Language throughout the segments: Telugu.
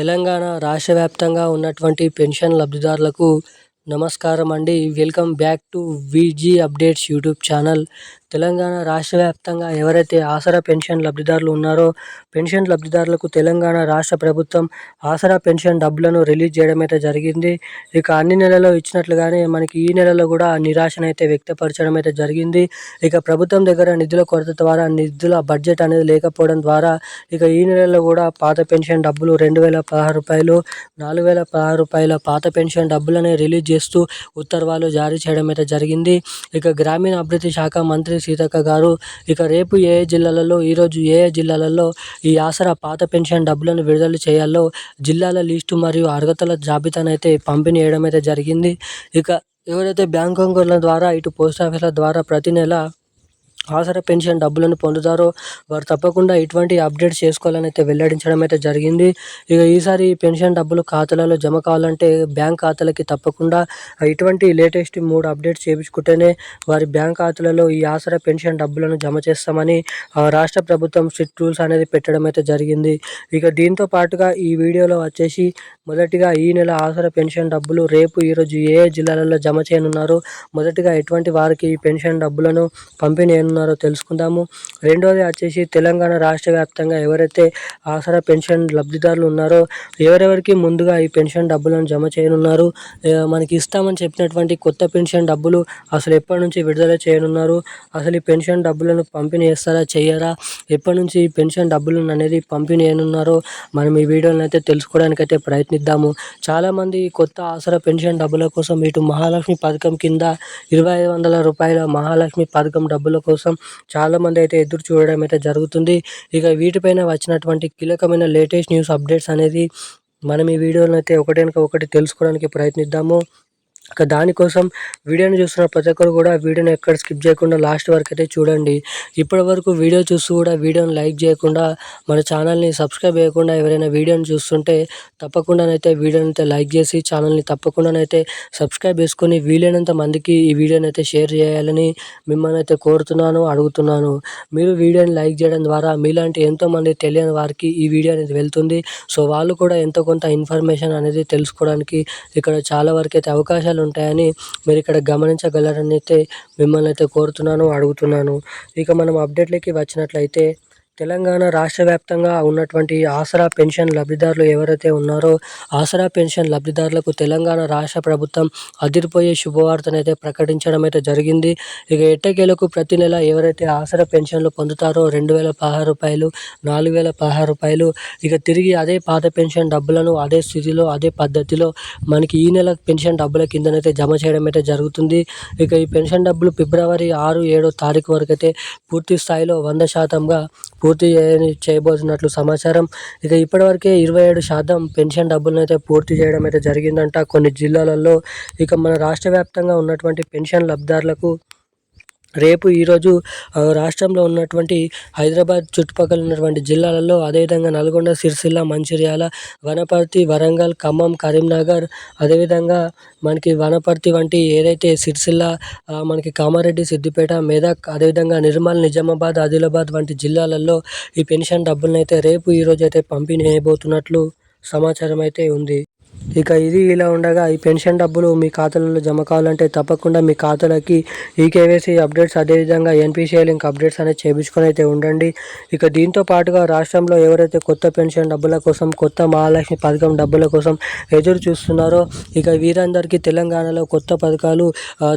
తెలంగాణ రాష్ట్ర వ్యాప్తంగా ఉన్నటువంటి పెన్షన్ లబ్ధిదారులకు నమస్కారం అండి. Welcome back to Viji updates YouTube channel. Telangana రాష్ట్ర వ్యాప్తంగా ఎవరైతే ఆసరా పెన్షన్ లబ్ధిదారులు ఉన్నారో పెన్షన్ లబ్ధిదారులకు తెలంగాణ రాష్ట్ర ప్రభుత్వం ఆసరా పెన్షన్ డబ్బులను రిలీజ్ చేయడం అయితే జరిగింది. ఇక అన్ని నెలలో ఇచ్చినట్లుగానే మనకి ఈ నెలలో కూడా నిరాశను అయితే వ్యక్తపరచడం అయితే జరిగింది. ఇక ప్రభుత్వం దగ్గర నిధుల కొరత ద్వారా నిధుల బడ్జెట్ అనేది లేకపోవడం ద్వారా ఇక ఈ నెలలో కూడా పాత పెన్షన్ డబ్బులు రెండు వేల పదహారు రూపాయలు నాలుగు వేల పదహారు రూపాయల పాత పెన్షన్ డబ్బులని రిలీజ్ చేస్తూ ఉత్తర్వాలు జారీ చేయడం అయితే జరిగింది. ఇక గ్రామీణ అభివృద్ధి శాఖ మంత్రి సీతక్క గారు. ఇక రేపు ఏ జిల్లాలలో ఈరోజు ఏ జిల్లాలలో ఈ ఆసరా పాత పెన్షన్ డబ్బులను విడుదల చేయాలో జిల్లాల లిస్టు మరియు అర్హతల జాబితాను అయితే పంపిణీ చేయడం అయితే జరిగింది. ఇక ఎవరైతే బ్యాంక్ అకౌంట్ల ద్వారా ఇటు పోస్ట్ ఆఫీసుల ద్వారా ప్రతి నెల ఆసరా పెన్షన్ డబ్బులను పొందుతారో వారు తప్పకుండా ఇటువంటి అప్డేట్ చేసుకోవాలని అయితే వెల్లడించడం అయితే జరిగింది. ఇక ఈసారి పెన్షన్ డబ్బులు ఖాతాలలో జమ కావాలంటే బ్యాంక్ ఖాతాలకి తప్పకుండా ఇటువంటి లేటెస్ట్ మూడు అప్డేట్స్ చేయించుకుంటేనే వారి బ్యాంక్ ఖాతాలలో ఈ ఆసరా పెన్షన్ డబ్బులను జమ చేస్తామని రాష్ట్ర ప్రభుత్వం స్ట్రిక్ట్ రూల్స్ అనేది పెట్టడం అయితే జరిగింది. ఇక దీంతో పాటుగా ఈ వీడియోలో వచ్చేసి మొదటిగా ఈ నెల ఆసరా పెన్షన్ డబ్బులు రేపు ఈరోజు ఏ ఏ జిల్లాలలో జమ చేయనున్నారు మొదటిగా ఎటువంటి వారికి ఈ పెన్షన్ డబ్బులను పంపిణీ ఉన్నారో తెలుసుకుందాము. రెండోది వచ్చేసి తెలంగాణ రాష్ట్ర వ్యాప్తంగా ఎవరైతే ఆసరా పెన్షన్ లబ్ధిదారులు ఉన్నారో ఎవరెవరికి ముందుగా ఈ పెన్షన్ డబ్బులను జమ చేయనున్నారు మనకి ఇస్తామని చెప్పినటువంటి కొత్త పెన్షన్ డబ్బులు అసలు ఎప్పటి నుంచి విడుదల చేయనున్నారు అసలు ఈ పెన్షన్ డబ్బులను పంపిణీ చేస్తారా చేయరా ఎప్పటి నుంచి ఈ పెన్షన్ డబ్బులను అనేది పంపిణీ చేయనున్నారో మనం ఈ వీడియోని అయితే తెలుసుకోవడానికి అయితే ప్రయత్నిద్దాము. చాలామంది కొత్త ఆసరా పెన్షన్ డబ్బుల కోసం ఇటు మహాలక్ష్మి పథకం కింద ఇరవై ఐదు వందల రూపాయల మహాలక్ష్మి పథకం డబ్బుల కోసం కోసం చాలామంది అయితే ఎదురు చూడడం అయితే జరుగుతుంది. ఇక వీటిపైన వచ్చినటువంటి కీలకమైన లేటెస్ట్ న్యూస్ అప్డేట్స్ అనేది మనం ఈ వీడియోలో అయితే ఒకటి ఒకటి తెలుసుకోవడానికి ప్రయత్నిద్దాము. దానికోసం వీడియోని చూస్తున్న ప్రతి ఒక్కరు కూడా వీడియోని ఎక్కడ స్కిప్ చేయకుండా లాస్ట్ వరకు అయితే చూడండి. ఇప్పటి వరకు వీడియో చూస్తూ కూడా వీడియోని లైక్ చేయకుండా మన ఛానల్ని సబ్స్క్రైబ్ చేయకుండా ఎవరైనా వీడియోని చూస్తుంటే తప్పకుండానైతే వీడియోని అయితే లైక్ చేసి ఛానల్ని తప్పకుండానైతే సబ్స్క్రైబ్ చేసుకొని వీలైనంత మందికి ఈ వీడియోని అయితే షేర్ చేయాలని మిమ్మల్ని అయితే కోరుతున్నాను అడుగుతున్నాను. మీరు వీడియోని లైక్ చేయడం ద్వారా మీలాంటి ఎంతోమంది తెలియని వారికి ఈ వీడియో అనేది వెళ్తుంది. సో వాళ్ళు కూడా ఎంతో కొంత ఇన్ఫర్మేషన్ అనేది తెలుసుకోవడానికి ఇక్కడ చాలా వరకు అయితే అవకాశాలు ఉంటాయని మీరు ఇక్కడ గమనించగలరని అయితే మిమ్మల్ని అయితే కోరుతున్నాను అడుగుతున్నాను. ఇక మనం అప్డేట్లకి వచ్చినట్లయితే తెలంగాణ రాష్ట్ర వ్యాప్తంగా ఉన్నటువంటి ఆసరా పెన్షన్ లబ్ధిదారులు ఎవరైతే ఉన్నారో ఆసరా పెన్షన్ లబ్ధిదారులకు తెలంగాణ రాష్ట్ర ప్రభుత్వం అదిరిపోయే శుభవార్తనైతే ప్రకటించడం అయితే జరిగింది. ఇక ఎట్టకేలకు ప్రతి నెల ఎవరైతే ఆసరా పెన్షన్లు పొందుతారో రెండు వేల పదహారు రూపాయలు నాలుగు వేల పదహారు రూపాయలు ఇక తిరిగి అదే పాత పెన్షన్ డబ్బులను అదే స్థితిలో అదే పద్ధతిలో మనకి ఈ నెల పెన్షన్ డబ్బుల కిందనైతే జమ చేయడం అయితే జరుగుతుంది. ఇక ఈ పెన్షన్ డబ్బులు ఫిబ్రవరి ఆరు ఏడో తారీఖు వరకు అయితే పూర్తి స్థాయిలో వంద శాతంగా పూర్తి చేయబోతున్నట్లు సమాచారం. ఇక ఇప్పటివరకే ఇరవై ఏడు శాతం పెన్షన్ డబ్బులను అయితే పూర్తి చేయడం అయితే జరిగిందంట. కొన్ని జిల్లాలలో ఇక మన రాష్ట్ర వ్యాప్తంగా ఉన్నటువంటి పెన్షన్ లబ్ధిదారులకు రేపు ఈరోజు రాష్ట్రంలో ఉన్నటువంటి హైదరాబాద్ చుట్టుపక్కల ఉన్నటువంటి జిల్లాలలో అదేవిధంగా నల్గొండ సిరిసిల్ల మంచిర్యాల వనపర్తి వరంగల్ ఖమ్మం కరీంనగర్ అదేవిధంగా మనకి వనపర్తి వంటి ఏదైతే సిరిసిల్ల మనకి కామారెడ్డి సిద్దిపేట మెదక్ అదేవిధంగా నిర్మల్ నిజామాబాద్ ఆదిలాబాద్ వంటి జిల్లాలలో ఈ పెన్షన్ డబ్బులను అయితే రేపు ఈరోజు అయితే పంపిణీ చేయబోతున్నట్లు సమాచారం అయితే ఉంది. ఇక ఇది ఇలా ఉండగా ఈ పెన్షన్ డబ్బులు మీ ఖాతాలలో జమ కావాలంటే తప్పకుండా మీ ఖాతాలకి ఈకేవైసీ అప్డేట్స్ అదేవిధంగా ఎన్పిసిఐ లింక్ అప్డేట్స్ అనేది చేయించుకొని అయితే ఉండండి. ఇక దీంతో పాటుగా రాష్ట్రంలో ఎవరైతే కొత్త పెన్షన్ డబ్బుల కోసం కొత్త మహాలక్ష్మి పథకం డబ్బుల కోసం ఎదురు చూస్తున్నారో ఇక వీరందరికీ తెలంగాణలో కొత్త పథకాలు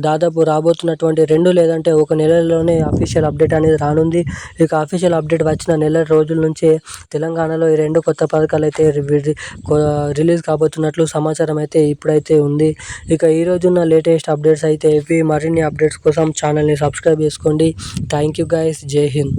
దాదాపు రాబోతున్నటువంటి రెండు లేదంటే ఒక నెలలోనే అఫీషియల్ అప్డేట్ అనేది రానుంది. ఇక అఫీషియల్ అప్డేట్ వచ్చిన నెల రోజుల నుంచే తెలంగాణలో ఈ రెండు కొత్త పథకాలు అయితే రిలీజ్ కాబోతున్నట్లు ఉన్నట్లు సమాచారం అయితే ఇప్పుడైతే ఉంది. ఇక ఈరోజు ఉన్న లేటెస్ట్ అప్డేట్స్ అయితే ఇవి. మరిన్ని అప్డేట్స్ కోసం ఛానల్ని సబ్స్క్రైబ్ చేసుకోండి. థ్యాంక్ యూ గైస్ జై హింద్.